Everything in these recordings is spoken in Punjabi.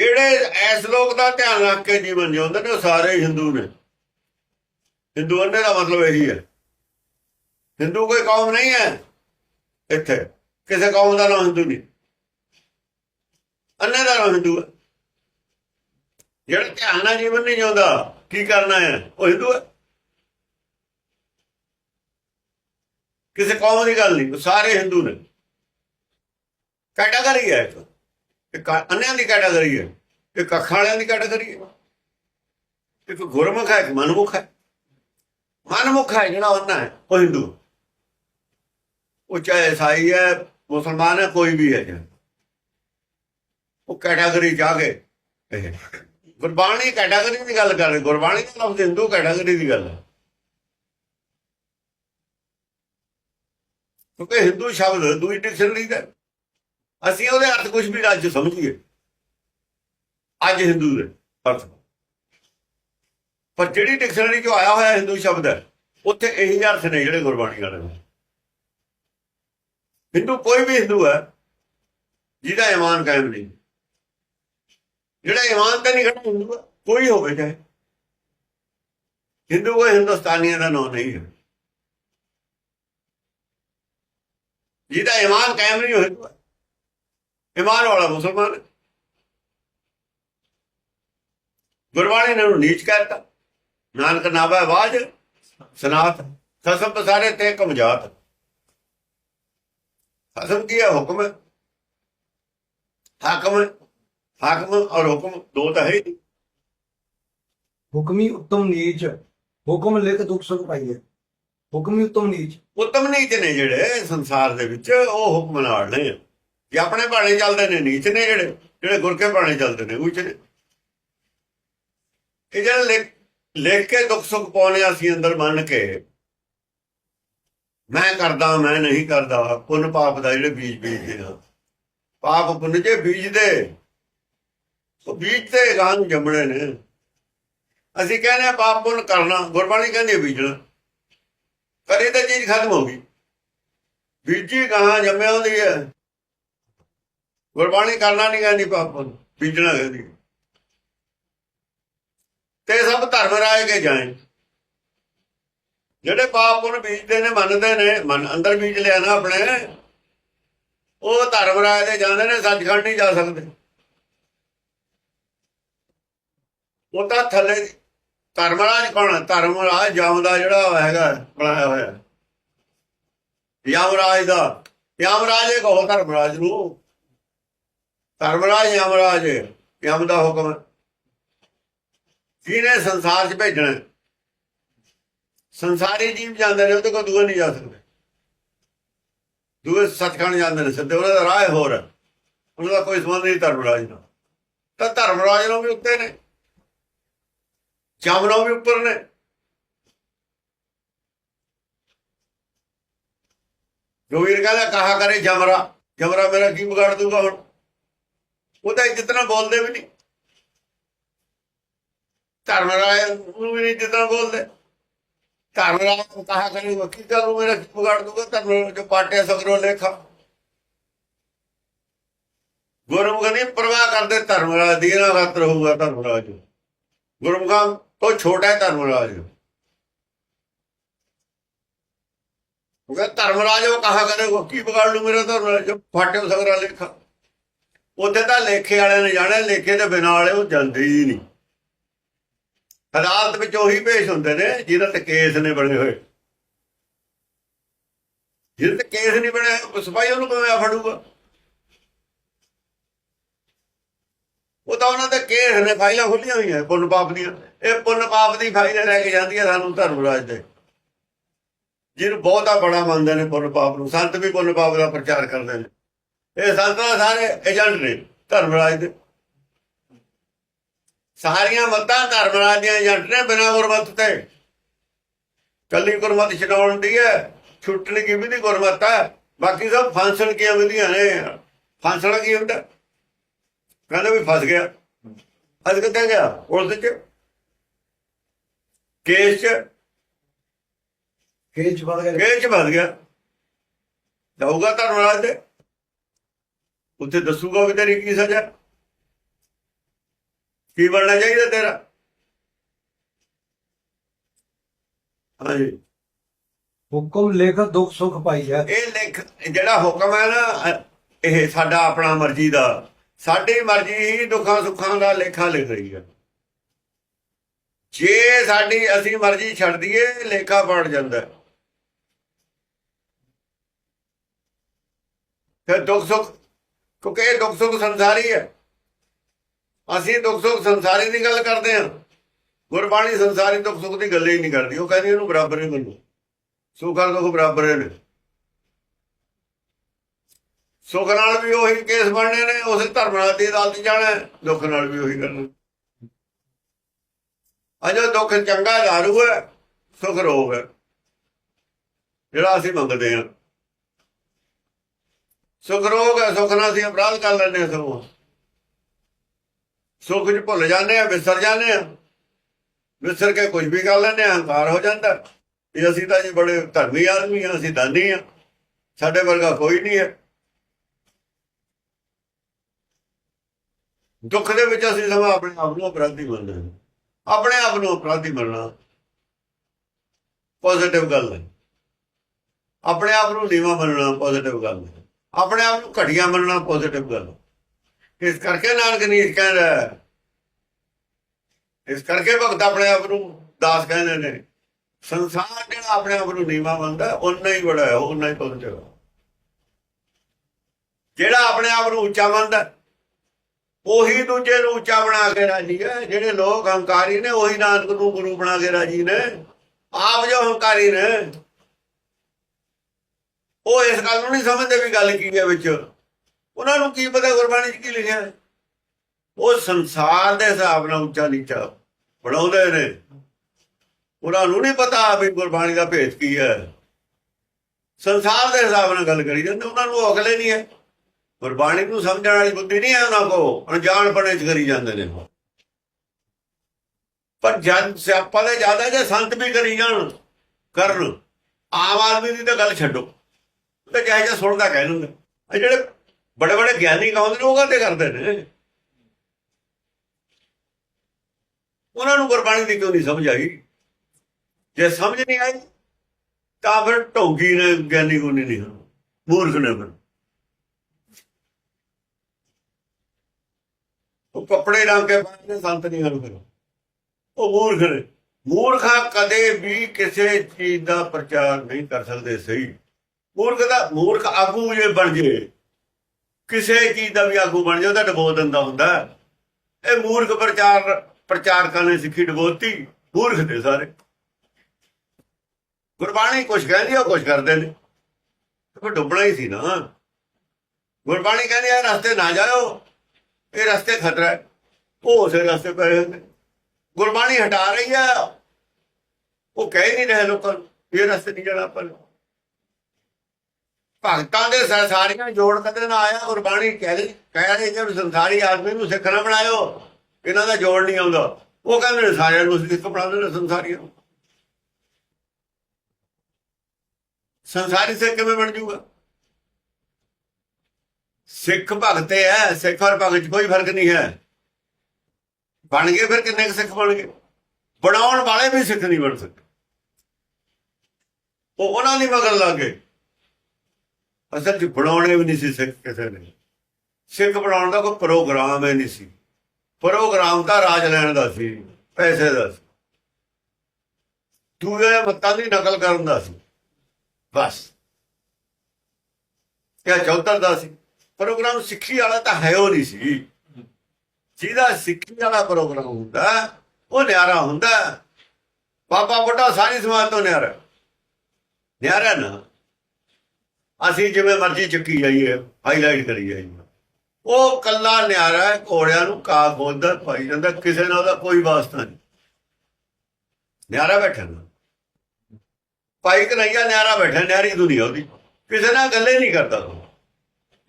ਜਿਹੜੇ ਇਸ ਲੋਕ ਦਾ ਧਿਆਨ ਰੱਖ ਕੇ ਜੀਵਨ ਜਿਉਂਦੇ ਨੇ ਉਹ ਸਾਰੇ ਹਿੰਦੂ ਨੇ। ਹਿੰਦੂ ਅੰਨੇ ਦਾ ਮਤਲਬ ਇਹੀ ਹੈ। ਹਿੰਦੂ ਕੋਈ ਕੌਮ ਨਹੀਂ ਹੈ ਇੱਥੇ। ਕਿਸੇ ਕੌਮ ਦਾ ਨਾਮ ਹਿੰਦੂ ਨਹੀਂ। ਅੰਨੇ ਦਾ ਨਾਮ ਹਿੰਦੂ ਹੈ। ਜਿਹੜਾ ਧਿਆਨ ਨਾਲ ਜੀਵਨ ਨਹੀਂ ਜਿਉਂਦਾ, ਕੀ ਕਰਨਾ ਹੈ? ਉਹ ਹਿੰਦੂ ਹੈ। ਕਿਸੇ ਕੌਮ ਦੀ ਗੱਲ ਨਹੀਂ ਸਾਰੇ ਹਿੰਦੂ ਨੇ। ਕੈਟਾਗਰੀ ਹੈ ਇੱਕ। ਇੱਕ ਅੰਨਿਆਂ ਦੀ ਕੈਟਾਗਰੀ ਹੈ ਇੱਕ ਅੱਖਾਂ ਵਾਲਿਆਂ ਦੀ ਕੈਟਾਗਰੀ ਹੈ। ਇੱਕ ਗੁਰਮੁਖ ਹੈ, ਇੱਕ ਮਨਮੁਖ ਹੈ। ਮਨਮੁਖ ਹੈ ਜਿਹੜਾ ਉਹਨਾਂ ਹੈ, ਉਹ ਹਿੰਦੂ ਉਹ ਚਾਹੇ ਈਸਾਈ ਹੈ, ਮੁਸਲਮਾਨ ਹੈ, ਕੋਈ ਵੀ ਹੈ। ਉਹ ਕੈਟਾਗਰੀ ਜਾ ਕੇ ਇਹ ਗੁਰਬਾਣੀ ਕੈਟਾਗਰੀ ਦੀ ਗੱਲ ਕਰ ਰਹੇ, ਗੁਰਬਾਣੀ ਦਾ ਲਫ਼ਜ਼ ਹਿੰਦੂ ਕੈਟਾਗਰੀ ਦੀ ਗੱਲ ਹੈ। ਕਿਉਂਕਿ ਹਿੰਦੂ ਸ਼ਬਦ ਦੂਜੀ ਡਿਕਸ਼ਨਰੀ ਦਾ ਅਸੀਂ ਉਹਦੇ ਅਰਥ ਕੁਝ ਵੀ ਅੱਜ ਸਮਝੀਏ। ਅੱਜ ਹਿੰਦੂ ਦੇ ਅਰਥ। ਪਰ ਜਿਹੜੀ ਡਿਕਸ਼ਨਰੀ ਚੋਂ ਆਇਆ ਹੋਇਆ ਹਿੰਦੂ ਸ਼ਬਦ ਹੈ, ਉੱਥੇ ਇਹੀ ਅਰਥ ਨੇ ਜਿਹੜੇ ਗੁਰਬਾਣੀ ਵਾਲੇ ਨੇ। ਹਿੰਦੂ ਕੋਈ ਵੀ ਹਿੰਦੂ ਹੈ, ਜਿਹਦਾ ਇਮਾਨ ਕਾਇਮ ਨਹੀਂ। ਜਿਹੜਾ ਇਮਾਨ ਤੇ ਨਹੀਂ ਖੜਾ ਹਿੰਦੂ, ਕੋਈ ਹੋਵੇ ਚਾਹੇ। ਹਿੰਦੂ ਉਹ ਹਿੰਦੁਸਤਾਨੀਆਂ ਦਾ ਨਾਮ ਨਹੀਂ ਹੈ। ਜਿਹਦਾ ਇਮਾਨ ਕਾਇਮ ਨਹੀਂ, ਉਹ ਇਮਾਨ ਵਾਲਾ ਮੁਸਲਮਾਨ। ਗੁਰਬਾਣੀ ਨੇ ਉਹਨੂੰ ਨੀਚ ਕਹਿਤਾ। ਨਾਨਕ ਨਾਵਾ ਬਾਜ ਸਨਾਤ। ਖਸਮ ਪਸਾਰੇ ਤੇ ਕਮਜਾਤ ਖਸਮ ਕੀ ਹੈ? ਹੁਕਮ ਹਾਕਮ ਹਾਕਮ ਔਰ ਹੁਕਮ ਦੋ ਤਾਂ ਹੈ ਹੁਕਮੀ ਉੱਤਮ ਨੀਚ। ਹੁਕਮ ਲਿਖ ਦੁਖ ਸੁਖ ਪਾਈਏ। ਹੁਕਮੀ ਉੱਤਮ ਨੀਚ। ਉੱਤਮ ਨੀਚ ਨੇ ਜਿਹੜੇ ਸੰਸਾਰ ਦੇ ਵਿੱਚ ਉਹ ਹੁਕਮ ਨਾਲ ਨੇ। ਜੇ ਆਪਣੇ ਬਾਣੇ ਚੱਲਦੇ ਨੇ ਨੀਚ ਨੇ ਜਿਹੜੇ ਜਿਹੜੇ ਗੁਰ ਕੇ ਬਾਣੇ ਚੱਲਦੇ ਨੇ ਉੱਚ ਨੇ। ਇਹ ਜਿਹੜਾ ਲਿਖ ਲਿਖ ਕੇ ਦੁੱਖ ਸੁੱਖ ਪਾਉਣੇ ਆ ਅਸੀਂ ਅੰਦਰ ਮੰਨ ਕੇ, ਮੈਂ ਕਰਦਾ, ਮੈਂ ਨਹੀਂ ਕਰਦਾ, ਪੁੰਨ ਪਾਪ ਦਾ ਜਿਹੜੇ ਬੀਜ ਬੀਜਦੇ ਆ। ਪਾਪ ਪੁੰਨ ਜੇ ਬੀਜਦੇ, ਉਹ ਬੀਜ ਤੇ ਗਾਂ ਨੂੰ ਜੰਮਣੇ ਨੇ। ਅਸੀਂ ਕਹਿੰਦੇ ਆ ਪਾਪ ਪੁੰਨ ਕਰਨਾ, ਗੁਰਬਾਣੀ ਕਹਿੰਦੀ ਬੀਜਣਾ। ਕਰੇ ਤਾਂ ਚੀਜ਼ ਖਤਮ ਹੋ ਗਈ। ਬੀਜੀ ਗਾਂ ਜੰਮਿਆ ਹੁੰਦੀ ਹੈ। ਗੁਰਬਾਣੀ ਕਰਨਾ ਨਹੀਂ ਕਹਿੰਦੀ ਪਾਪ ਪੁੰਨ ਬੀਜਣਾ ਕਹਿੰਦੀ। ਤੇ ਸਭ ਧਰਮ ਰਾਏ ਕੇ ਜਾਏ। ਜਿਹੜੇ ਪਾਪ ਪੁੰਨ ਬੀਜਦੇ ਨੇ, ਮੰਨਦੇ ਨੇ, ਮਨ ਅੰਦਰ ਬੀਜ ਲਿਆ ਨਾ ਆਪਣੇ, ਉਹ ਧਰਮ ਰਾਏ ਦੇ ਜਾਂਦੇ ਨੇ, ਸੱਚਖੰਡ ਨਹੀਂ ਜਾ ਸਕਦੇ। ਉਹ ਤਾਂ ਥੱਲੇ ਧਰਮ ਰਾਜ ਕੌਣ ਹੈ ਧਰਮਰਾਜ ਜਮਦਾ ਜਿਹੜਾ ਹੈਗਾ, ਬਣਾਇਆ ਹੋਇਆ। ਯਮਰਾਜ ਦਾ ਯਮਰਾਜ ਇਹ ਕਹੋ ਧਰਮ ਰਾਜ ਨੂੰ ਧਰਮਰਾਜ ਯਮਰਾਜ ਯਮ ਦਾ ਹੁਕਮ। ਜਿਹਨੇ ਸੰਸਾਰ 'ਚ ਭੇਜਣਾ, ਸੰਸਾਰੀ ਜੀਵ ਜਾਂਦੇ ਨੇ, ਉਹਦੇ ਕੋਲ ਦੂਏ ਨਹੀਂ ਜਾ ਸਕਦੇ। ਦੂਏ ਸੱਚਖੰਡ ਜਾਂਦੇ ਨੇ, ਸਿੱਧੇ ਉਹਨਾਂ ਦਾ ਰਾਹ ਹੋਰ ਹੈ। ਉਹਨਾਂ ਦਾ ਕੋਈ ਸੰਬੰਧ ਨਹੀਂ ਧਰਮਰਾਜ ਨਾਲ। ਤਾਂ ਧਰਮਰਾਜ ਨੂੰ ਵੀ ਉੱਤੇ ਨੇ। ਚਾਵਲੋਂ ਵੀ ਉੱਪਰ ਨੇ। ਜੋ ਵੀਰ ਕਹਿੰਦਾ, ਕਹਾ ਕਰੇ ਜਮਰਾ ਜਮਰਾ ਮੇਰਾ ਕੀ ਵਿਗਾੜ ਦੂਗਾ ਹੁਣ? ਉਹ ਤਾਂ ਜਿਤਨਾ ਬੋਲਦੇ ਵੀ ਨਹੀਂ ਧਰਮਰਾਜ ਨੂੰ ਵੀ ਨਹੀਂ ਜਿਤਨਾ ਬੋਲਦੇ। ਧਰਮ ਧਰਮਰਾਜ ਨੂੰ ਕਹਾ ਕਰੇ ਵਕੀ ਕਰੂ ਮੇਰਾ ਵਿਗਾੜ ਦੂਗਾ, ਧਰਮ ਜੋ ਪਾਟਿਆ ਸਗਰੋ ਲੇਖਾ। ਗੁਰਮੁਖ ਨਹੀਂ ਪਰਵਾਹ ਕਰਦੇ ਧਰਮ ਰਾਜ ਦੀ ਨਾ ਖਾਤਰ ਹੋਊਗਾ ਧਰਮਰਾਜ ਗੁਰਮੁਖਾਂ ਤੋਂ ਛੋਟਾ ਹੈ ਧਰਮਰਾਜ ਉਹ ਕਹਿੰਦਾ ਧਰਮਰਾਜ ਉਹ ਕਹਾ ਕਰੇ ਉਹ ਵਿਗਾੜ ਲੂ ਮੇਰਾ ਧਰਮ ਰਾਜ ਫਾਟੇ ਸਗਰਾ ਲੇਖਾ। ਉੱਥੇ ਤਾਂ ਲੇਖੇ ਵਾਲਿਆਂ ਨੇ ਜਾਣਾ, ਲੇਖੇ ਦੇ ਬਿਨਾਂ ਵਾਲੇ ਉਹ ਜਾਂਦੇ ਹੀ ਨਹੀਂ। ਅਦਾਲਤ ਵਿੱਚ ਉਹੀ ਪੇਸ਼ ਹੁੰਦੇ ਨੇ ਜਿਹਨਾਂ ਤੇ ਕੇਸ ਨੇ ਬਣੇ ਹੋਏ। ਜਿਹਦੇ ਤੇ ਕੇਸ ਨਹੀਂ ਬਣਿਆ ਉਹ ਸਿਪਾਹੀ ਉਹਨੂੰ ਕਿਵੇਂ ਆ ਫੜੂਗਾ? ਉਹ ਤਾਂ ਉਹਨਾਂ ਦੇ ਕੇਸ ਨੇ, ਫਾਈਲਾਂ ਖੁੱਲੀਆਂ ਹੋਈਆਂ, ਪੁੰਨ ਪਾਪ ਦੀਆਂ। ਇਹ ਪੁੰਨ ਪਾਪ ਦੀ ਫਾਈਲ ਲੈ ਕੇ ਜਾਂਦੀ ਹੈ ਸਾਨੂੰ ਧਰਮਰਾਜ ਦੇ। ਜਿਹਨੂੰ ਬਹੁਤਾ ਬੜਾ ਮੰਨਦੇ ਨੇ ਪੁੰਨ ਪਾਪ ਨੂੰ, ਸੰਤ ਵੀ ਪੁੰਨ ਪਾਪ ਦਾ ਪ੍ਰਚਾਰ ਕਰਦੇ ਨੇ। ਇਹ ਸੰਤ ਸਾਰੇ ਏਜੰਟ ਨੇ ਧਰਮਰਾਜ ਦੇ। ਸਾਰੀਆਂ ਮੱਤਾਂ ਧਰਮਰਾਜ ਦੀਆਂ ਏਜੰਟ ਨੇ ਬਿਨਾਂ ਗੁਰਮਤ ਤੇ। ਕੱਲੀ ਗੁਰਮਤ ਛਡਾਉਣ ਦੀ ਹੈ ਛੁੱਟਣ ਕੀ ਵੀ ਨਹੀਂ ਗੁਰਮਤ ਹੈ। ਬਾਕੀ ਸਭ ਫਾਂਸਣ ਕੀ ਵਿਧੀਆਂ ਨੇ? ਫਾਂਸਣਾ ਕੀ ਹੁੰਦਾ? ਕਹਿੰਦਾ ਵੀ ਫਸ ਗਿਆ। ਅੱਜ ਕਿੱਥੇ ਗਿਆ? ਪੁਲਿਸ ਚ। ਕੇਸ ਚ। ਖੇਚ ਵਧ ਗਿਆ। ਕੇਸ ਚ ਫਸ ਗਿਆ। ਜਾਊਗਾ ਧਰਮਰਾਜ ਦੇ ਉੱਥੇ ਦੱਸੂਗਾ ਵੀ ਤੇਰੀ ਕੀ ਸਜ਼ਾ? ਕੀ ਬਣਨਾ ਚਾਹੀਦਾ ਤੇਰਾ? ਹਾਂਜੀ। ਹੁਕਮ ਲਿਖ ਦੁੱਖ ਸੁਖ ਪਾਈਐ ਇਹ ਲਿਖ ਜਿਹੜਾ ਹੁਕਮ ਹੈ ਨਾ ਇਹ ਸਾਡਾ ਆਪਣਾ ਮਰਜ਼ੀ ਦਾ। ਸਾਡੀ ਮਰਜ਼ੀ ਹੀ ਦੁੱਖਾਂ ਸੁੱਖਾਂ ਦਾ ਲੇਖਾ ਲਿਖ ਰਹੀ ਹੈ। ਜੇ ਸਾਡੀ ਅਸੀਂ ਮਰਜ਼ੀ ਛੱਡ ਦਈਏ ਲੇਖਾ ਪੜ ਜਾਂਦਾ ਹੈ। ਫਿਰ ਦੁੱਖ ਸੁੱਖ ਕਿਉਂਕਿ ਇਹ ਦੁੱਖ ਸੁੱਖ ਸੰਸਾਰੀ ਹੈ ਅਸੀਂ ਦੁੱਖ ਸੁੱਖ ਸੰਸਾਰੀ ਦੀ ਗੱਲ ਕਰਦੇ ਹਾਂ। ਗੁਰਬਾਣੀ ਸੰਸਾਰੀ ਦੁੱਖ ਸੁੱਖ ਦੀ ਗੱਲ ਹੀ ਨਹੀਂ ਕਰਦੀ। ਉਹ ਕਹਿੰਦੀ ਉਹਨੂੰ ਬਰਾਬਰ ਹੀ ਮੰਨੋ। ਸੁੱਖ ਨਾਲ ਦੁੱਖ ਬਰਾਬਰ ਹੀ ਨੇ। ਸੁੱਖ ਨਾਲ ਵੀ ਉਹੀ ਕੇਸ ਬਣਨੇ ਨੇ, ਉਸੇ ਧਰਮ ਨਾਲ ਦੀ ਅਦਾਲਤ ਜਾਣਾ ਦੁੱਖ ਨਾਲ ਵੀ ਉਹੀ ਕਰਨਾ। ਅਜੋ ਦੁੱਖ ਚੰਗਾ ਦਾਰੂ ਹੈ, ਸੁੱਖ ਰੋਗ ਹੈ। ਜਿਹੜਾ ਅਸੀਂ ਮੰਗਦੇ ਹਾਂ। ਸੁਖ ਰੋਗ ਹੈ, ਸੁੱਖ ਨਾਲ ਅਸੀਂ ਅਪਰਾਧ ਕਰ ਲੈਂਦੇ ਹਾਂ ਸਗੋਂ। ਸੁੱਖ 'ਚ ਭੁੱਲ ਜਾਂਦੇ ਆ ਵਿਸਰ ਜਾਂਦੇ ਆ ਵਿਸਰ ਕੇ ਕੁਝ ਵੀ ਕਰ ਲੈਂਦੇ ਆ ਹੰਕਾਰ ਹੋ ਜਾਂਦਾ। ਇਹ ਅਸੀਂ ਤਾਂ ਜੀ ਬੜੇ ਧਰਮੀ ਆਦਮੀ ਆ ਅਸੀਂ ਦਾਨੀ ਆ ਸਾਡੇ ਵਰਗਾ ਕੋਈ ਨਹੀਂ ਹੈ। ਦੁੱਖ ਦੇ ਵਿੱਚ ਅਸੀਂ ਸਮਾਂ ਆਪਣੇ ਆਪ ਨੂੰ ਅਪਰਾਧੀ ਮੰਨਦੇ ਹਾਂ। ਆਪਣੇ ਆਪ ਨੂੰ ਅਪਰਾਧੀ ਮੰਨਣਾ ਪੋਜ਼ਿਟਿਵ ਗੱਲ ਹੈ। ਆਪਣੇ ਆਪ ਨੂੰ ਨੀਵਾ ਮੰਨਣਾ ਪੋਜ਼ਿਟਿਵ ਗੱਲ ਹੈ। ਆਪਣੇ ਆਪ ਨੂੰ ਘਟੀਆ ਮੰਨਣਾ ਪੋਜ਼ਿਟਿਵ ਗੱਲ ਇਸ ਕਰਕੇ ਨਾਨਕ ਨੀਚ ਕਹਿੰਦਾ। ਇਸ ਕਰਕੇ ਭਗਤ ਆਪਣੇ ਆਪ ਨੂੰ ਦਾਸ ਕਹਿੰਦੇ ਨੇ। ਸੰਸਾਰ ਜਿਹੜਾ ਆਪਣੇ ਆਪ ਨੂੰ ਨੀਵਾ ਮੰਨਦਾ ਉਨਾ ਹੀ ਬੜਾ ਹੈ ਉਨਾ ਹੀ ਪਹੁੰਚੇਗਾ ਜਿਹੜਾ ਆਪਣੇ ਆਪ ਨੂੰ ਉੱਚਾ ਮੰਨਦਾ, ਉਹੀ ਦੂਜੇ ਨੂੰ ਉੱਚਾ ਬਣਾ ਕੇ ਰਾਜੀ ਹੈ। ਜਿਹੜੇ ਲੋਕ ਹੰਕਾਰੀ ਨੇ, ਉਹੀ ਨਾਨਕ ਨੂੰ ਗੁਰੂ ਬਣਾ ਕੇ ਰਾਜੀ ਨੇ। ਆਪ ਜੋ ਹੰਕਾਰੀ ਨੇ ਉਹ ਇਸ ਗੱਲ ਨੂੰ ਨਹੀਂ ਸਮਝਦੇ ਵੀ ਗੱਲ ਕੀ ਹੈ ਵਿੱਚ। ਉਹਨਾਂ ਨੂੰ ਕੀ ਪਤਾ ਗੁਰਬਾਣੀ 'ਚ ਕੀ ਲਿਖਿਆ? ਹੈ ਉਹ ਸੰਸਾਰ ਦੇ ਹਿਸਾਬ ਨਾਲ ਉੱਚਾ ਨੀਚਾ ਬਣਾਉਂਦੇ ਨੇ। ਉਹਨਾਂ ਨੂੰ ਨਹੀਂ ਪਤਾ ਵੀ ਗੁਰਬਾਣੀ ਦਾ ਭੇਤ ਕੀ ਹੈ। ਸੰਸਾਰ ਦੇ ਹਿਸਾਬ ਨਾਲ ਗੱਲ ਕਰੀ ਜਾਂਦੇ, ਉਹਨਾਂ ਨੂੰ ਅਕਲ ਹੀ ਨਹੀਂ ਹੈ। ਗੁਰਬਾਣੀ ਨੂੰ ਸਮਝਣ ਵਾਲੀ ਬੁੱਧੀ ਨਹੀਂ ਹੈ ਉਹਨਾਂ ਕੋ ਅਣਜਾਣਪਣੇ ਚ ਕਰੀ ਜਾਂਦੇ ਨੇ। ਪਰ ਜਨ ਸਿਆਪਾ ਦੇ ਜ਼ਿਆਦਾ ਜੇ ਸੰਤ ਵੀ ਕਰੀ ਜਾਣ, ਕਰਨ, ਆਮ ਆਦਮੀ ਦੀ ਤਾਂ ਗੱਲ ਛੱਡੋ। ਤਾਂ ਚਾਹੇ ਜਾਂ ਸੁਣਦਾ ਕਹਿ ਦਿੰਦੇ ਆ ਜਿਹੜੇ ਬੜੇ ਬੜੇ ਗਿਆਨੀ ਕਹਾਉਂਦੇ ਨੇ, ਉਹ ਗੱਲ ਤੇ ਕਰਦੇ ਨੇ? ਉਹਨਾਂ ਨੂੰ ਗੁਰਬਾਣੀ ਦੀ ਕਿਉਂ ਨਹੀਂ ਸਮਝ ਆਈ? ਜੇ ਸਮਝ ਨਹੀਂ ਆਈ, ਤਾਂ ਫਿਰ ਢੋਗੀ ਨੇ, ਗਿਆਨੀ ਗੁਣੀ ਨਹੀਂ ਹਨ ਮੂਰਖ ਨੇ ਫਿਰ। ਉਹ ਕੱਪੜੇ ਰੰਗ ਕੇ ਪਾਉਂਦੇ ਸੰਤ ਨਹੀਂ ਹਨ ਫਿਰ। ਉਹ ਮੂਰਖ ਨੇ। ਮੂਰਖਾ ਕਦੇ ਵੀ ਕਿਸੇ ਚੀਜ਼ ਦਾ ਪ੍ਰਚਾਰ ਨਹੀਂ ਕਰ ਸਕਦੇ, ਸਹੀ। ਮੂਰਖ ਦਾ ਮੂਰਖ ਆਗੂ ਜੇ ਬਣ ਜੇ, ਕਿਸੇ ਚੀਜ਼ ਦਾ ਵੀ ਆਗੂ ਬਣ ਜਾਂਦਾ ਡਬੋ ਦਿੰਦਾ ਹੁੰਦਾ। ਇਹ ਮੂਰਖ ਪ੍ਰਚਾਰ, ਪ੍ਰਚਾਰਕਾਂ ਨੇ ਸਿੱਖੀ ਡਬੋਤੀ, ਮੂਰਖ ਨੇ ਸਾਰੇ। ਗੁਰਬਾਣੀ ਕੁਛ ਕਹਿੰਦੀ ਆ ਕੁਛ ਕਰਦੇ ਨੇ। ਫਿਰ ਡੁੱਬਣਾ ਹੀ ਸੀ ਨਾ। ਗੁਰਬਾਣੀ ਕਹਿੰਦੀ ਆ, ਰਸਤੇ ਨਾ ਜਾਓ ਇਹ ਰਸਤੇ ਖਤਰਾ ਹੈ। ਉਹ ਉਸੇ ਰਸਤੇ ਪਏ ਹੁੰਦੇ ਨੇ ਗੁਰਬਾਣੀ ਹਟਾ ਰਹੀ ਆ। ਉਹ ਕਹਿ ਨਹੀਂ ਰਹੇ ਲੋਕਾਂ ਨੂੰ ਇਹ ਰਸਤੇ ਨਹੀਂ ਜਾਣਾ ਆਪਾਂ ਭਗਤਾਂ ਦੇ ਸ- ਸਾਰੀਆਂ ਜੋੜ ਕਦੇ ਨਾ ਆਇਆ, ਗੁਰਬਾਣੀ ਕਹਿ ਰਹੀ ਕਹਿ ਰਹੀ ਕਿ ਵੀ ਸੰਸਾਰੀ ਆਦਮੀ ਨੂੰ ਸਿੱਖ ਨਾ ਬਣਾਇਓ। ਇਹਨਾਂ ਦਾ ਜੋੜ ਨਹੀਂ ਆਉਂਦਾ। ਉਹ ਕਹਿੰਦੇ ਨੇ ਸਾਰਿਆਂ ਨੂੰ ਸਿੱਖ ਬਣਾਉਂਦੇ ਨੇ ਸੰਸਾਰੀਆਂ ਨੂੰ। ਸੰਸਾਰੀ ਸਿੱਖ ਕਿਵੇਂ ਬਣ ਜਾਊਗਾ ਸਿੱਖ ਭਗਤ ਹੈ, ਸਿੱਖ ਔਰ ਭਗਤ 'ਚ ਕੋਈ ਫ਼ਰਕ ਨਹੀਂ ਹੈ। ਬਣ ਗਏ ਫਿਰ ਕਿੰਨੇ ਕੁ ਸਿੱਖ ਬਣ ਗਏ? ਬਣਾਉਣ ਵਾਲੇ ਵੀ ਸਿੱਖ ਨਹੀਂ ਬਣ ਸਕਦੇ ਉਹ ਉਹਨਾਂ ਦੀ ਮਗਰ ਲੱਗ ਗਏ। ਅਸਲ 'ਚ ਬਣਾਉਣੇ ਵੀ ਨਹੀਂ ਸੀ ਸਿੱਖ ਕਿਸੇ ਨੇ। ਸਿੱਖ ਬਣਾਉਣ ਦਾ ਕੋਈ ਪ੍ਰੋਗਰਾਮ ਹੀ ਨਹੀਂ ਸੀ। ਪ੍ਰੋਗਰਾਮ ਤਾਂ ਰਾਜ ਲੈਣ ਦਾ ਸੀ, ਪੈਸੇ ਦਾ ਸੀ। ਦੂਏ ਮੱਤਾਂ ਦੀ ਨਕਲ ਕਰਨ ਦਾ ਸੀ। ਬਸ। ਕਿਆ ਚੌਧਰ ਦਾ ਸੀ। ਪ੍ਰੋਗਰਾਮ ਸਿੱਖੀ ਵਾਲਾ ਤਾਂ ਹੈ ਉਹ ਨਹੀਂ ਸੀ। ਜਿਹਦਾ ਸਿੱਖੀ ਵਾਲਾ ਪ੍ਰੋਗਰਾਮ ਹੁੰਦਾ, ਉਹ ਨਿਆਰਾ ਹੁੰਦਾ। ਬਾਬਾ ਬੁੱਢਾ ਸਾਰੀ ਸਮਾਜ ਤੋਂ ਨਿਆਰਾ। ਨਿਆਰਾ ਨਾ। ਅਸੀਂ ਜਿਵੇਂ ਮਰਜ਼ੀ ਚੱਕੀ ਜਾਈਏ ਹਾਈਲਾਈਟ ਕਰੀ ਜਾਈਏ। ਉਹ ਕੱਲਾ ਨਿਆਰਾ ਘੋੜਿਆਂ ਨੂੰ ਕਾ ਖੋਲਦਾ, ਪਾਈ ਜਾਂਦਾ, ਕਿਸੇ ਨਾਲ ਉਹਦਾ ਕੋਈ ਵਾਸਤਾ ਨਹੀਂ। ਨਿਆਰਾ ਬੈਠਾ ਨਾ। ਭਾਈ ਕਨਈਆ ਨਿਆਰਾ ਬੈਠਾ, ਨਿਆਰੀ ਦੁਨੀਆ ਉਹਦੀ। ਕਿਸੇ ਨਾਲ ਗੱਲੇ ਨਹੀਂ ਕਰਦਾ ਉਹ।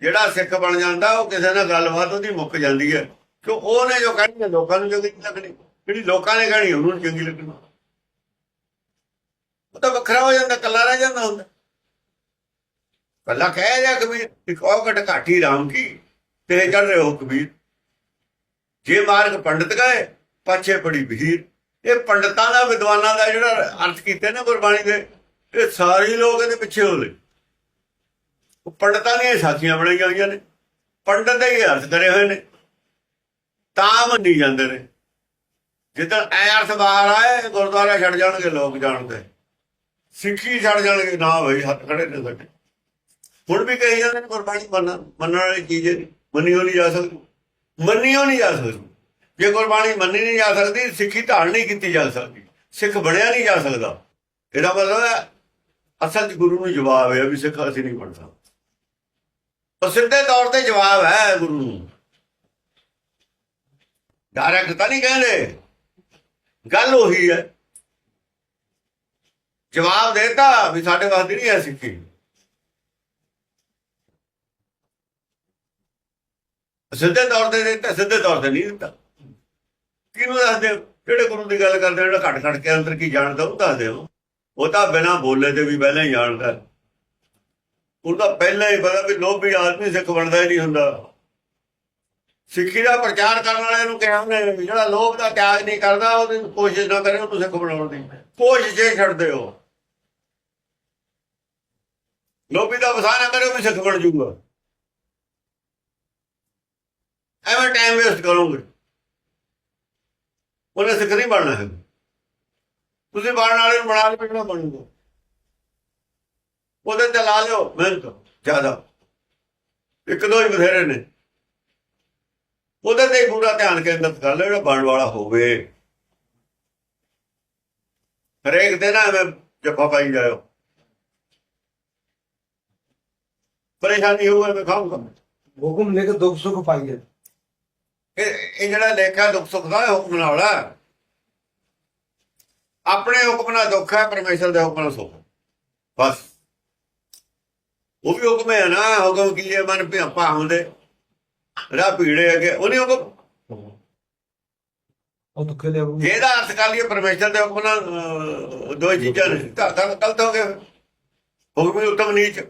ਜਿਹੜਾ ਸਿੱਖ ਬਣ ਜਾਂਦਾ, ਉਹ ਕਿਸੇ ਨਾਲ ਗੱਲਬਾਤ ਉਹਦੀ ਮੁੱਕ ਜਾਂਦੀ ਹੈ। ਕਿ ਉਹਨੇ ਜੋ ਕਹਿਣੀ ਹੈ, ਲੋਕਾਂ ਨੂੰ ਚੰਗੀ ਲੱਗਣੀ। ਜਿਹੜੀ ਲੋਕਾਂ ਨੇ ਕਹਿਣੀ, ਉਹਨੂੰ ਨੀ ਚੰਗੀ ਲੱਗਣੀ। ਉਹ ਤਾਂ ਵੱਖਰਾ ਹੋ ਜਾਂਦਾ ਕੱਲਾ ਰਹਿ ਜਾਂਦਾ ਹੁੰਦਾ। ਕੱਲਾ ਕਹਿ ਰਿਹਾ ਕਬੀਰ ਇੱਕ ਔਕਟ ਘਾਟੀ ਰਾਮ ਕੀ? ਤੇ ਚੜ ਰਹੇ ਹੋ ਕਬੀਰ। ਜੇ ਮਾਰਗ ਪੰਡਤ ਗਏ, ਪਾਛੇ ਪੜੀ ਭੀੜ। ਇਹ ਪੰਡਤਾਂ ਦਾ, ਵਿਦਵਾਨਾਂ ਦਾ ਜਿਹੜਾ ਅਰਥ ਕੀਤੇ ਨਾ ਗੁਰਬਾਣੀ ਦੇ, ਇਹ ਸਾਰੇ ਲੋਕ ਇਹਦੇ ਪਿੱਛੇ ਹੋ ਲਏ ਉਹ ਪੰਡਤਾਂ ਦੀਆਂ ਸਾਥੀਆਂ ਬਣਾਈਆਂ ਹੋਈਆਂ ਨੇ। ਪੰਡਤ ਦੇ ਹੀ ਅਰਥ ਕਰੇ ਹੋਏ ਨੇ। ਤਾਂ ਮੰਨੀ ਜਾਂਦੇ ਨੇ। ਜਿੱਦਾਂ ਐ ਅਰਥ ਬਾਹਰ ਆਏ, ਗੁਰਦੁਆਰਾ ਛੱਡ ਜਾਣਗੇ, ਲੋਕ ਜਾਣਦੇ। ਸਿੱਖੀ ਛੱਡ ਜਾਣਗੇ, ਨਾ ਬਈ, ਹੱਥ ਖੜੇ ਨੇ ਸਾਡੇ। ਹੁਣ ਵੀ ਕਹੀ ਜਾਂਦੇ ਨੇ ਗੁਰਬਾਣੀ ਮੰਨਣ ਮੰਨਣ ਵਾਲੀ ਚੀਜ਼ ਮੰਨੀ ਹੋ ਨਹੀਂ ਜਾ ਸਕਦੀ। ਮੰਨੀ ਹੋ ਨਹੀਂ ਜਾ ਸਕਦੀ। ਜੇ ਗੁਰਬਾਣੀ ਮੰਨੀ ਨਹੀਂ ਜਾ ਸਕਦੀ, ਸਿੱਖੀ ਧਾਰਨ ਨਹੀਂ ਕੀਤੀ ਜਾ ਸਕਦੀ। ਸਿੱਖ ਬਣਿਆ ਨਹੀਂ ਜਾ ਸਕਦਾ। ਇਹਦਾ ਮਤਲਬ ਹੈ, ਅਸਲ 'ਚ ਗੁਰੂ ਨੂੰ ਜਵਾਬ ਹੈ ਵੀ ਸਿੱਖ ਅਸੀਂ ਨਹੀਂ ਬਣ ਸਕਦੇ। ਉਹ ਸਿੱਧੇ ਤੌਰ ਤੇ ਜਵਾਬ ਹੈ ਗੁਰੂ ਨੂੰ। ਡਾਇਰੈਕਟ ਤਾਂ ਨਹੀਂ ਕਹਿੰਦੇ। ਗੱਲ ਉਹੀ ਹੈ। ਜਵਾਬ ਦੇਤਾ ਵੀ ਸਾਡੇ ਵਾਸਤੇ ਨਹੀਂ ਹੈ ਸਿੱਖੀ। ਸਿੱਧੇ ਤੌਰ ਤੇ ਦਿੱਤਾ, ਸਿੱਧੇ ਤੌਰ ਤੇ ਨਹੀਂ ਦਿੱਤਾ। ਕਿਹਨੂੰ ਦੱਸਦੇ ਹੋ? ਜਿਹੜੇ ਗੁਰੂ ਦੀ ਗੱਲ ਕਰਦੇ ਜਿਹੜਾ ਘਟ ਘਟ ਕੇ ਅੰਦਰ ਕੀ ਜਾਣਦਾ ਉਹ ਦੱਸਦੇ ਹੋ। ਉਹ ਤਾਂ ਬਿਨਾਂ ਬੋਲੇ ਤੇ ਵੀ ਪਹਿਲਾਂ ਹੀ ਜਾਣਦਾ। ਉਹ ਤਾਂ ਪਹਿਲਾਂ ਹੀ ਪਤਾ ਵੀ ਲੋਭੀ ਆਦਮੀ ਸਿੱਖ ਬਣਦਾ ਹੀ ਨਹੀਂ ਹੁੰਦਾ। ਸਿੱਖੀ ਦਾ ਪ੍ਰਚਾਰ ਕਰਨ ਵਾਲਿਆਂ ਨੂੰ ਕਿਹਾ ਉਹਨੇ ਜਿਹੜਾ ਲੋਭ ਦਾ ਤਿਆਗ ਨਹੀਂ ਕਰਦਾ, ਉਹਦੀ ਕੋਸ਼ਿਸ਼ ਨਾ ਕਰੇ ਉਹਨੂੰ ਸਿੱਖ ਬਣਾਉਣ ਦੀ। ਕੋਸ਼ਿਸ਼ ਹੀ ਛੱਡ ਦਿਓ ਲੋਭੀ ਦਾ ਵਸਾ ਨਾ ਕਰੇ ਉਹ ਵੀ ਸਿੱਖ ਬਣ ਜੂਗਾ ਐਵੇਂ ਟਾਈਮ ਵੇਸਟ ਕਰੋਗੇ। ਉਹਨੇ ਸਿੱਖ ਨਹੀਂ ਬਣਨਾ ਹੈ ਤੁਸੀਂ ਬਣਨ ਵਾਲੇ ਨੂੰ ਬਣਾ ਲਿਓ ਜਿਹੜਾ ਬਣੂਗਾ? ਉਹਦੇ ਤੇ ਲਾ ਲਿਓ ਮਿਹਨਤ, ਜ਼ਿਆਦਾ। ਇੱਕ ਦੋ ਹੀ ਬਥੇਰੇ ਨੇ। ਉਹਦੇ ਤੇ ਪੂਰਾ ਧਿਆਨ ਕੇਂਦਰਿਤ ਕਰ ਲਿਓ, ਜਿਹੜਾ ਬਣਨ ਵਾਲਾ ਹੋਵੇ। ਹਰੇਕ ਦਿਨ ਐਵੇਂ ਜੱਫਾ ਪਾਈ ਜਾਇਓ। ਪਰੇਸ਼ਾਨੀ ਹੋਵੇ ਮੈਂ ਖਾਊਂਗਾ ਹੁਕਮ ਲੈ ਕੇ ਦੁੱਖ ਸੁੱਖ ਪਾਈਏ। ਇਹ ਜਿਹੜਾ ਲੇਖਾ ਦੁੱਖ ਸੁੱਖ ਦਾ ਹੁਕਮ ਨਾਲ ਹੈ। ਆਪਣੇ ਹੁਕਮ ਨਾਲ ਦੁੱਖ ਹੈ ਪਰਮੇਸ਼ਰ ਦੇ ਹੁਕਮ ਨਾਲ ਸੁੱਖ। ਬਸ। ਉਹ ਵੀ ਹੁਕਮ ਹੈ ਨਾ ਹੁਕਮ ਕੀ ਹੈ ਮਨ ਭਿਆਪਾ ਹੁੰਦੇ। ਰਾਹ ਭੀੜੇ ਅੱਗੇ ਉਹਨੇ ਹੁਕਮ। ਉਹ ਦੁੱਖੇ ਦੇ ਹੁਕਮ ਇਹਦਾ ਅਰਥ ਕਰ ਲਈਏ ਪਰਮੇਸ਼ਰ ਦੇ ਹੁਕਮ ਨਾਲ ਦੋ ਚੀਜ਼ਾਂ ਨੇ। ਤਾਂ ਗੱਲ ਗਲਤ ਹੋ ਗਿਆ। ਹੁਕਮ ਹੀ ਉੱਤਮ ਨੀਚ।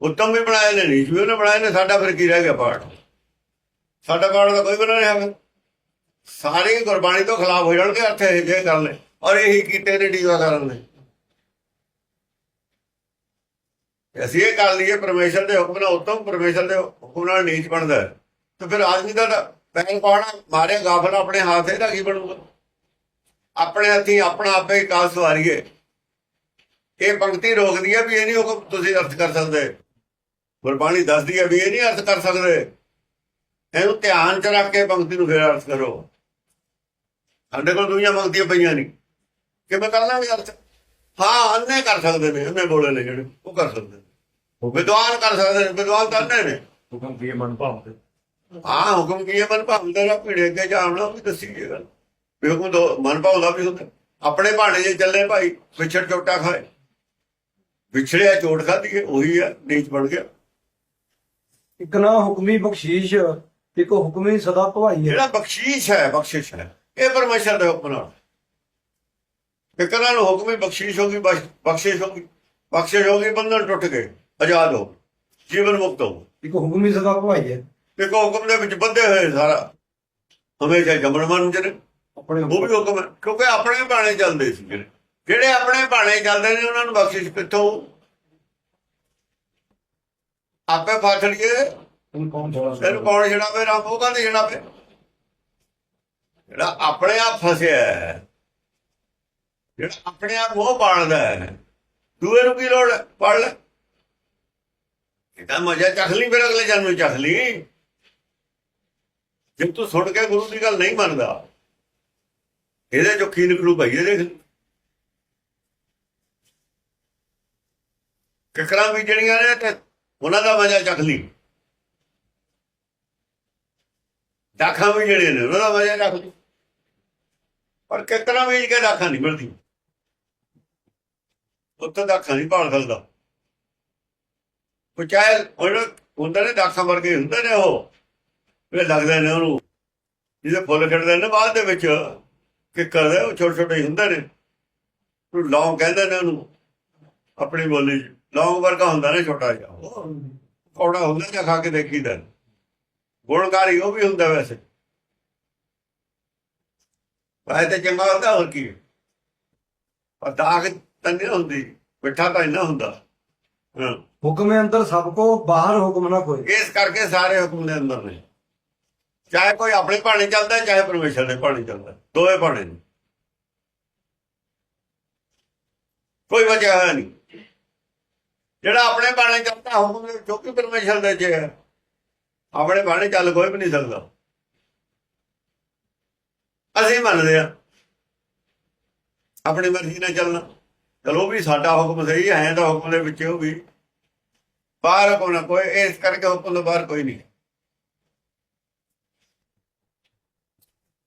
ਉੱਤਮ ਵੀ ਬਣਾਏ ਨੇ ਨੀਚ ਵੀ ਉਹਨੇ ਬਣਾਏ ਨੇ ਸਾਡਾ ਫਿਰ ਕੀ ਰਹਿ ਗਿਆ ਪਾਠ? ਸਾਡਾ ਪਾਠ ਦਾ ਕੋਈ ਬਣਾ ਰਿਹਾ ਹੈਗਾ। ਸਾਰੇ ਗੁਰਬਾਣੀ ਤੋਂ ਖਿਲਾਫ ਹੋ ਜਾਣਗੇ ਅਰਥ ਇਹ ਜੇ ਕਰ ਲੈ ਔਰ ਇਹੀ ਕੀਤੇ ਨੇ ਡੀਵਾ ਕਰਨ ਨੇ। ਅਸੀਂ ਇਹ ਕਰ ਲਈਏ ਪਰਮੇਸ਼ਰ ਦੇ ਹੁਕਮ ਨਾਲ ਉੱਤਮ ਪਰਮੇਸ਼ਰ ਦੇ ਹੁਕਮ ਨਾਲ ਨੀਚ ਬਣਦਾ ਤੇ ਫਿਰ ਆਦਮੀ ਦਾ ਪੈਰ ਪਾਣਾ ਮਾਰੇ ਗਾਫਲ ਆਪਣੇ ਹੱਥ ਇਹਦਾ ਕੀ ਬਣੂਗਾ? ਆਪਣੇ ਹੱਥੀ ਆਪਣਾ ਆਪੇ ਹੀ ਸਵਾਰੀਏ। ਇਹ ਪੰਕਤੀ ਰੋਕਦੀ ਹੈ ਵੀ ਇਹ ਨਹੀਂ ਹੁਕਮ ਤੁਸੀਂ ਅਰਥ ਕਰ ਸਕਦੇ। ਗੁਰਬਾਣੀ ਦੱਸਦੀ ਹੈ ਵੀ ਇਹ ਨਹੀਂ ਅਰਥ ਕਰ ਸਕਦੇ। ਇਹਨੂੰ ਧਿਆਨ ਚ ਰੱਖ ਕੇ ਪੰਕਤੀ ਨੂੰ ਫਿਰ ਅਰਥ ਕਰੋ। ਸਾਡੇ ਕੋਲ ਦੁਨੀਆ ਪੰਕਤੀਆਂ ਪਈਆਂ ਨਹੀਂ। ਕਿਵੇਂ ਕਰ ਲਾਂਗੇ ਅਰਥ? ਹਾਂ ਅੰਨੇ ਕਰ ਸਕਦੇ ਨੇ ਅੰਨੇ ਬੋਲੇ ਨੇ ਜਿਹੜੇ ਉਹ ਕਰ ਸਕਦੇ ਨੇ। ਵਿਦਵਾਨ ਕਰ ਸਕਦੇ ਨੇ ਵਿਦਵਾਨ ਤਾਂ ਅੰਨੇ ਨੇ। ਹੁਕਮ ਕੀ ਮਨ ਭਾਉਂਦੇ ਹਾਂ ਹੁਕਮ ਕੀ ਹੈ ਮਨ ਭਾਉਂਦਾ ਨਾ ਭੀੜੇ ਅੱਗੇ ਜਾਣਾ ਉਹ ਵੀ ਦੱਸੀ ਇਹ ਗੱਲ। ਵੀ ਹੁਕਮ ਤੋਂ ਮਨ ਭਾਉਂਦਾ ਵੀ ਹੁੰਦਾ। ਆਪਣੇ ਭਾਣੇ ਜੇ ਚੱਲੇ ਭਾਈ ਵਿਛੜ ਚੋਟਾ ਖਾਏ। ਵਿਛੜਿਆ ਚੋਟ ਹੈ ਉਹੀ ਹੈ ਨੀਚ ਬਣ ਗਿਆ। ਇੱਕ ਨਾ ਹੁਕਮੀ ਬਖਸ਼ੀਸ਼ ਇੱਕ ਹੁਕਮੀ ਸਦਾ ਭਵਾਈ ਹੈ। ਜਿਹੜਾ ਬਖਸ਼ੀਸ਼ ਹੈ ਬਖਸ਼ਿਸ਼ ਹੈ। ਇਹ ਪਰਮੇਸ਼ਰ ਦੇ ਹੁਕਮ ਨਾਲ। ਇੱਕ ਨਾਲ ਹੁਕਮੀ ਬਖਸ਼ੀਸ਼ ਹੋ ਗਈ ਬਖਸ਼- ਬਖਸ਼ਿਸ਼ ਹੋ ਗਈ। ਬਖਸ਼ਿਸ਼ ਹੋ ਗਈ ਬੰਧਨ ਟੁੱਟ ਗਏ ਆਜ਼ਾਦ ਹੋ ਗਏ, ਜੀਵਨ ਮੁਕਤ ਹੋ ਗਏ। ਇੱਕ ਹੁਕਮੀ ਸਦਾ ਭਵਾਈ ਹੈ। ਇੱਕ ਹੁਕਮ ਦੇ ਵਿੱਚ ਬੱਧੇ ਹੋਏ ਸਾਰਾ। ਹਮੇਸ਼ਾ ਜੰਮਣ ਮਨ ਚ ਨੇ। ਆਪਣੇ ਉਹ ਵੀ ਹੁਕਮ ਹੈ ਕਿਉਂਕਿ ਆਪਣੇ ਬਾਣੇ ਚੱਲਦੇ ਸੀ ਜਿਹੜੇ। ਜਿਹੜੇ ਆਪਣੇ ਬਾਣੇ ਚੱਲਦੇ ਨੇ ਉਹਨਾਂ ਨੂੰ ਬਖਸ਼ਿਸ਼ ਕਿੱਥੋਂ ਆਪੇ ਫਾਟੜੀਏ ਇਹਨੂੰ ਕੌਣ ਛਡਾਵੇ ਰੱਬ ਉਹ ਕਹਿੰਦੇ ਛਡਾਵੇ ਜਿਹੜਾ ਆਪਣੇ ਆਪ ਫਸਿਆ ਹੈ। ਜਿਹੜਾ ਆਪਣੇ ਆਪ ਉਹ ਪਾਲਦਾ ਹੈ। ਦੂਏ ਨੂੰ ਕੀ ਲੋੜ ਪੜ ਲੈ। ਇਹਦਾ ਮਜ਼ਾ ਚੱਖ ਲਈ ਫਿਰ ਅਗਲੇ ਜਨਮ ਵਿੱਚ ਚੱਖ ਲਈ। ਜੇ ਤੂੰ ਸੁਣ ਕੇ ਗੁਰੂ ਦੀ ਗੱਲ ਨਹੀਂ ਮੰਨਦਾ ਇਹਦੇ ਚੋਂ ਕੀ ਨਿਕਲੂ ਭਾਈ? ਇਹ ਦੇਖ। ਕਿਕਰਾਂ ਵੀ ਜਿਹੜੀਆਂ ਨੇ ਤੇ ਉਹਨਾਂ ਦਾ ਮਜ਼ਾ ਚੱਖ ਲਈ। ਦਾਖਾਂ ਵੀ ਜਿਹੜੇ ਨੇ, ਉਹਨਾਂ ਦਾ ਮਜ਼ਾ ਰੱਖ ਦੋ ਪਰ ਕਿਕਰਾਂ ਵੀ ਕੇ ਦਾਖਾਂ ਨਹੀਂ ਮਿਲਦੀ ਉੱਥੇ ਦਾਖਾਂ ਨਹੀਂ ਭਾਲ ਸਕਦਾ। ਉਹ ਚਾਹੇ ਉਹਨਾਂ ਹੁੰਦਾ ਨੇ ਦਾਖਾਂ ਵਰਗੇ ਹੁੰਦੇ ਨੇ ਉਹ ਇਹ ਲੱਗਦੇ ਨੇ ਉਹਨੂੰ। ਜਿਹਦੇ ਫੁੱਲ ਖਿੜਦੇ ਨੇ ਬਾਅਦ ਦੇ ਵਿੱਚ, ਕਿੱਕਰ ਦੇ ਉਹ ਛੋਟੇ ਛੋਟੇ ਹੁੰਦੇ ਨੇ। ਉਹ ਲੌਂਗ ਕਹਿੰਦੇ ਨੇ ਉਹਨੂੰ, ਆਪਣੀ ਬੋਲੀ 'ਚ। ਲੌਂਗ ਵਰਗਾ ਹੁੰਦਾ ਨੇ ਛੋਟਾ ਜਿਹਾ। ਉਹ ਕੌੜਾ ਹੁੰਦਾ ਜਾਂ ਖਾ ਕੇ ਦੇਖੀਦਾ। ਗੁਣਕਾਰੀ ਉਹ ਵੀ ਹੁੰਦਾ ਵੈਸੇ। ਵਾਏ ਤੇ ਚੰਗਾ ਹੁੰਦਾ ਹੋਰ ਕੀ? ਪਰ ਦਾਗ ਤਾਂ ਨਹੀਂ ਹੁੰਦੀ ਮਿੱਠਾ ਤਾਂ ਇੰਨਾ ਹੁੰਦਾ। ਹਾਂ। ਹੁਕਮ ਅੰਦਰ ਸਭ ਕੋ ਬਾਹਰ ਹੁਕਮ ਨਾ ਕੋਈ। ਇਸ ਕਰਕੇ ਸਾਰੇ ਹੁਕਮ ਦੇ ਅੰਦਰ ਨੇ। ਚਾਹੇ ਕੋਈ ਆਪਣੇ ਭਾਣੇ ਚੱਲਦਾ ਚਾਹੇ ਪਰਮੇਸ਼ਰ ਦੇ ਭਾਣੇ ਚੱਲਦਾ। ਦੋਵੇਂ ਭਾਣੇ ਨੇ। ਕੋਈ ਵਜ੍ਹਾ ਨਹੀਂ। ਜਿਹੜਾ ਆਪਣੇ ਬਾਣੇ ਚੱਲਦਾ ਹੁਕਮ ਦੇ ਚੋਕੀ ਪਰਮੇਸ਼ਰ ਦੇ ਚ ਹੈ। ਆਪਣੇ ਬਾਣੇ ਚੱਲ ਕੋਈ ਵੀ ਨਹੀਂ ਸਕਦਾ ਅਸੀਂ ਮੰਨਦੇ ਆ ਆਪਣੀ ਮਰਜ਼ੀ ਨਾਲ ਚੱਲਣਾ। ਚਲੋ ਵੀ ਸਾਡਾ ਹੁਕਮ ਸਹੀ ਹੈ ਤਾਂ ਹੁਕਮ ਦੇ ਵਿੱਚ ਉਹ ਵੀ ਬਾਹਰ ਹੁਕਮ ਨਾ ਕੋਈ, ਇਸ ਕਰਕੇ ਹੁਕਮ ਤੋਂ ਬਾਹਰ ਕੋਈ ਨਹੀਂ।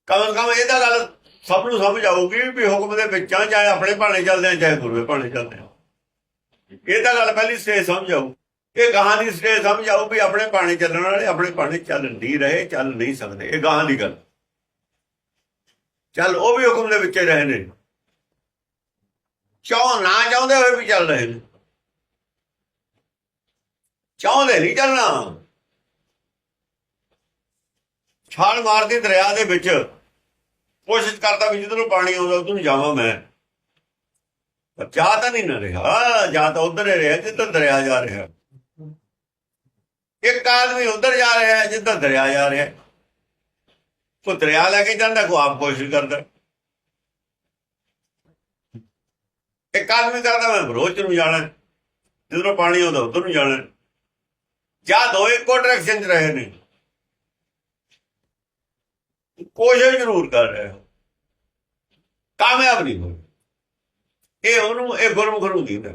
ਕਮ ਕਮ ਇਹਦਾ ਗੱਲ ਸਭ ਨੂੰ ਸਮਝ ਆਊਗੀ ਵੀ ਹੁਕਮ ਦੇ ਵਿੱਚ ਆ ਚਾਹੇ ਆਪਣੇ ਭਾਣੇ ਚੱਲਦੇ ਆ, ਚਾਹੇ ਗੁਰੂ ਦੇ ਭਾਣੇ ਚੱਲਦੇ ਆ। ਇਹ ਤਾਂ ਗੱਲ ਪਹਿਲੀ ਸਟੇਜ ਸਮਝ ਆਊ। ਇਹ ਗਾਹਾਂ ਦੀ ਸਟੇਜ ਸਮਝ ਆਊ ਵੀ ਆਪਣੇ ਪਾਣੀ ਚੱਲਣ ਵਾਲੇ, ਆਪਣੇ ਪਾਣੀ ਚੱਲ ਨਹੀਂ ਰਹੇ, ਚੱਲ ਨਹੀਂ ਸਕਦੇ। ਇਹ ਗਾਹਾਂ ਦੀ ਗੱਲ। ਚੱਲ ਉਹ ਵੀ ਹੁਕਮ ਦੇ ਵਿੱਚ ਰਹੇ ਨੇ। ਚਾਹ ਨਾ ਚਾਹੁੰਦੇ ਹੋਏ ਵੀ ਚੱਲ ਰਹੇ ਨੇ। ਚਾਹੁੰਦੇ ਨਹੀਂ ਚੱਲਣਾ। ਛਾਲ ਮਾਰਦੀ ਦਰਿਆ ਦੇ ਵਿੱਚ, ਕੋਸ਼ਿਸ਼ ਕਰਦਾ ਵੀ ਜਿੱਧਰੋਂ ਪਾਣੀ ਆਉਂਦਾ ਉਧਰ ਨੂੰ ਜਾਵਾਂ ਮੈਂ। ਪਰ ਜਾ ਤਾਂ ਨਹੀਂ ਨਾ ਰਿਹਾ। ਜਾਂ ਤਾਂ ਉਧਰ ਹੀ ਰਿਹਾ, ਜਿੱਧਰ ਦਰਿਆ ਜਾ ਰਿਹਾ। ਇੱਕ ਆਦਮੀ ਉਧਰ ਜਾ ਰਿਹਾ ਹੈ, ਜਿੱਧਰ ਦਰਿਆ ਜਾ ਰਿਹਾ ਹੈ। ਕੋਈ ਦਰਿਆ ਲੈ ਕੇ ਜਾਂਦਾ, ਕੋਈ ਆਪ ਕੋਸ਼ਿਸ਼ ਕਰਦਾ। ਇੱਕ ਆਦਮੀ ਕਰਦਾ ਮੈਂ ਬਰੋਚ ਨੂੰ ਜਾਣਾ ਜਿੱਧਰੋਂ ਪਾਣੀ ਆਉਂਦਾ, ਉਧਰ ਨੂੰ ਜਾਣਾ ਹੈ। ਜਾਂ ਦੋ ਇੱਕੋ ਡਾਇਰੈਕਸ਼ਨ 'ਚ ਰਹੇ ਨੇ। ਕੋਸ਼ਿਸ਼ ਜ਼ਰੂਰ ਕਰ ਰਹੇ ਹੋ। ਕਾਮਯਾਬ ਨਹੀਂ ਹੋਏ। ਇਹ ਉਹਨੂੰ, ਇਹ ਗੁਰਮੁਖ ਨੂੰ ਦਿੰਦਾ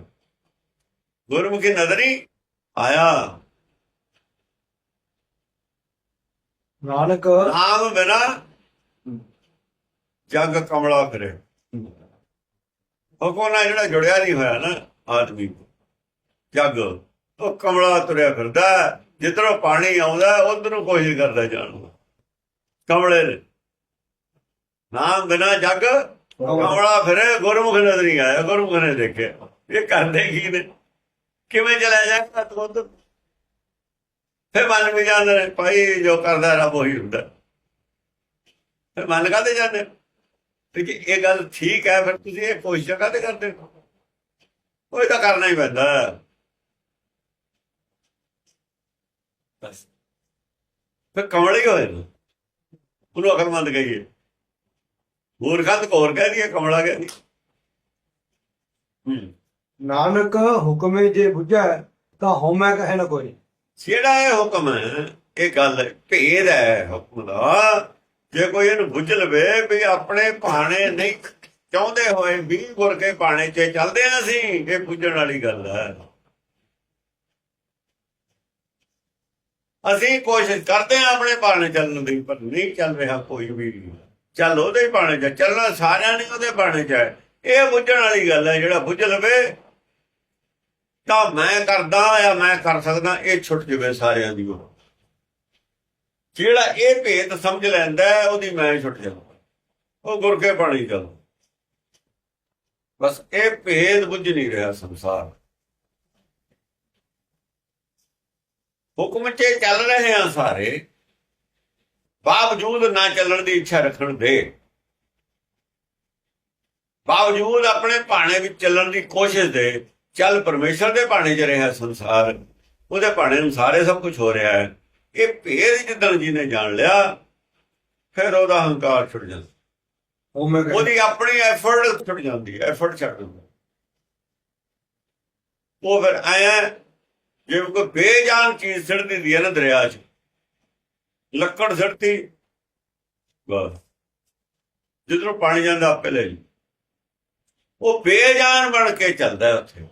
ਗੁਰਮੁਖੀ ਨਜ਼ਰੀ ਆਇਆ। ਨਾਨਕ ਨਾਮ ਬਿਨਾ ਜਗ ਕਮਲਾ ਫਿਰੇ। ਹੁਕਮ ਨਾਲ ਜਿਹੜਾ ਜੁੜਿਆ ਨਹੀਂ ਹੋਇਆ ਨਾ ਆਦਮੀ ਜਗ, ਉਹ ਕਮਲਾ ਤੁਰਿਆ ਫਿਰਦਾ, ਜਿੱਧਰੋਂ ਪਾਣੀ ਆਉਂਦਾ, ਉਧਰੋਂ ਕੋਸ਼ਿਸ਼ ਕਰਦਾ ਜਾਣ ਨੂੰ। ਕਮਲੇ ਨੇ। ਨਾਮ ਬਿਨਾ ਜਗ, ਕਮਲਾ ਫਿਰੇ, ਗੁਰਮੁਖ ਨਜ਼ਰ ਨਹੀਂ ਆਇਆ, ਗੁਰਮੁਖ ਨੇ ਦੇਖਿਆ। ਇਹ ਕਰਦੇ ਕੀ ਨੇ? ਕਿਵੇਂ ਚਲਾ ਜਾਏਗਾ ਤੂੰ ਉਧਰ ਫਿਰ ਮਨ ਵੀ ਜਾਂਦੇ ਨੇ ਭਾਈ ਜੋ ਕਰਦਾ ਰੱਬ ਉਹੀ ਹੁੰਦਾ। ਫਿਰ ਮਨ ਕਾਹਦੇ ਜਾਂਦੇ ਹੋ? ਇਹ ਗੱਲ ਠੀਕ ਹੈ, ਫਿਰ ਤੁਸੀਂ ਇਹ ਕੋਸ਼ਿਸ਼ ਕਾਹਦੇ ਕਰਦੇ ਹੋ? ਉਹ ਤਾਂ ਕਰਨਾ ਹੀ ਪੈਂਦਾ। ਬਸ। ਫਿਰ ਕਮਲੇ ਹੀ ਹੋਏ ਨਾ? ਉਹਨੂੰ ਅਕਲਮੰਦ ਕਹੀਏ। ਮੂਰਖੰਦ ਕੋਰ ਕਹਿ ਦਈਏ ਕਮਲਾ ਕਹਿ ਦਈਏ ਨਾਨਕ ਹੁਕਮੇ ਜੇ ਬੁਝੈ, ਤਾਂ ਹਉਮੈ ਕਹੇ ਨਾ ਕੋਈ। ਜਿਹੜਾ ਇਹ ਹੁਕਮ ਹੈ, ਇਹ ਗੱਲ ਭੇਦ ਹੈ ਹੁਕਮ ਦਾ। ਜੇ ਕੋਈ ਇਹਨੂੰ ਬੁੱਝ ਲਵੇ ਵੀ ਆਪਣੇ ਭਾਣੇ ਨਹੀਂ ਚਾਹੁੰਦੇ ਹੋਏ ਵੀ ਗੁਰ ਕੇ ਭਾਣੇ 'ਚ ਚੱਲਦੇ ਹਾਂ ਅਸੀਂ, ਇਹ ਬੁੱਝਣ ਵਾਲੀ ਗੱਲ ਹੈ। ਅਸੀਂ ਕੋਸ਼ਿਸ਼ ਕਰਦੇ ਹਾਂ ਆਪਣੇ ਭਾਣੇ ਚੱਲਣ ਦੀ, ਪਰ ਨਹੀਂ ਚੱਲ ਰਿਹਾ ਕੋਈ ਵੀ। ਚੱਲ ਉਹਦੇ ਹੀ 'ਚ, ਚੱਲਣਾ ਸਾਰਿਆਂ ਨੇ ਉਹਦੇ ਭਾਣੇ 'ਚ ਹੈ। ਇਹ ਬੁੱਝਣ ਵਾਲੀ ਗੱਲ ਹੈ, ਜਿਹੜਾ ਬੁੱਝ ਲਵੇ ਤਾਂ ਮੈਂ ਕਰਦਾ ਜਾਂ ਮੈਂ ਕਰ ਸਕਦਾ, ਇਹ ਛੁੱਟ ਜਵੇ ਸਾਰਿਆਂ ਦੀ ਉਹ। ਜਿਹੜਾ ਇਹ ਭੇਦ ਸਮਝ ਲੈਂਦਾ ਉਹਦੀ ਮੈਂ ਛੁੱਟ ਜਾਵਾਂ। ਉਹ ਗੁਰਕੇ ਪਾਣੀ ਚੱਲ। ਬਸ ਇਹ ਭੇਦ ਬੁੱਝ ਨਹੀਂ ਰਿਹਾ ਸੰਸਾਰ। ਹੁਕਮ 'ਚ ਚੱਲ ਰਹੇ ਆ ਸਾਰੇ। ਬਾਵਜੂਦ ਨਾ ਚੱਲਣ ਦੀ ਇੱਛਾ ਰੱਖਣ ਦੇ। ਬਾਵਜੂਦ ਆਪਣੇ ਭਾਣੇ ਵਿੱਚ ਚੱਲਣ ਦੀ ਕੋਸ਼ਿਸ਼ ਦੇ। ਚੱਲ ਪਰਮੇਸ਼ਰ ਦੇ ਭਾਣੇ 'ਚ ਰਿਹਾ ਸੰਸਾਰ ਉਹਦੇ ਭਾਣੇ ਨੂੰ ਸਾਰੇ ਸਭ ਕੁਝ ਹੋ ਰਿਹਾ ਹੈ। ਇਹ ਭੇਦ ਜਿੱਦਣ ਜੀ ਨੇ ਜਾਣ ਲਿਆ ਫਿਰ ਉਹਦਾ ਹੰਕਾਰ ਛੁੱਟ ਜਾਂਦਾ। ਉਹਦੀ ਆਪਣੀ ਐਫਰਟ ਛੁੱਟ ਜਾਂਦੀ ਹੈ ਐਫਰਟ ਛੱਡ ਦਿੰਦਾ। ਉਹ ਫਿਰ ਆਇਆ ਜਿਵੇਂ ਕੋਈ ਬੇਜਾਨ ਚੀਜ਼ ਸਿੱਟ ਦਿੰਦੀ ਹੈ ਨਾ ਦਰਿਆ 'ਚ ਲੱਕੜ ਸਿੱਟਤੀ ਬਸ। ਜਿੱਧਰੋਂ ਪਾਣੀ ਜਾਂਦਾ ਆਪੇ ਲੈ ਜੀ ਉਹ ਬੇਜਾਨ ਬਣ ਕੇ ਚੱਲਦਾ ਉੱਥੇ।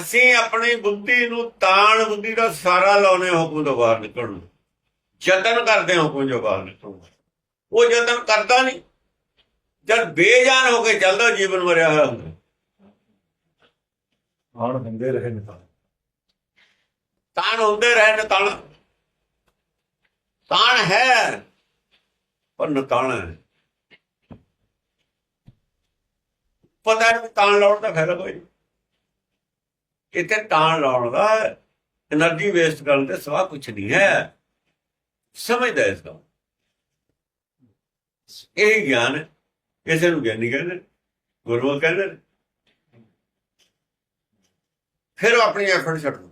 ਅਸੀਂ ਆਪਣੀ ਬੁੱਧੀ ਨੂੰ ਤਾਣ ਬੁੱਧੀ ਦਾ ਸਾਰਾ ਲਾਉਨੇ ਹੁਕਮ ਤੋਂ ਬਾਹਰ ਨਿਕਲਣ। ਯਤਨ ਕਰਦੇ ਹਾਂ ਹੁਕਮ ਤੋਂ ਬਾਹਰ ਨਿਕਲਣ। ਉਹ ਯਤਨ ਕਰਦਾ ਨਹੀਂ। ਜਦ ਬੇਜਾਨ ਹੋ ਕੇ ਚੱਲਦਾ ਜੀਵਨ ਮਰਿਆ ਹੋਇਆ ਹੁੰਦਾ। ਹਾਣ ਹੁੰਦੇ ਰਹੇ ਨੇ ਤਾਣ ਹੁੰਦੇ ਰਹੇ ਨੇ ਤਾਣ ਤਾਣ ਹੈ ਪਰ ਨਤਾਣ ਹੈ। ਪਤਾ ਹੈ ਵੀ ਤਾਣ ਲਾਉਣ ਦਾ ਫਾਇਦਾ ਕੋਈ। ਨਹੀਂ ਇੱਥੇ ਟਾਣ ਲਾਉਣ ਦਾ એનર્ਜੀ ਵੇਸਟ ਕਰਨ ਦੇ ਸਵਾ ਕੁਝ ਨਹੀਂ ਹੈ। ਸਮਝਦਾ ਇਸ ਨੂੰ ਇਹ ਗਿਆਨ ਕਿਸੇ ਨੂੰ ਗਿਆਨੀ ਕਹਿੰਦੇ ਗੁਰੂ ਕਹਿੰਦੇ, ਫਿਰ ਆਪਣੀ ਐਫਰਟ ਛੱਡ ਦੋ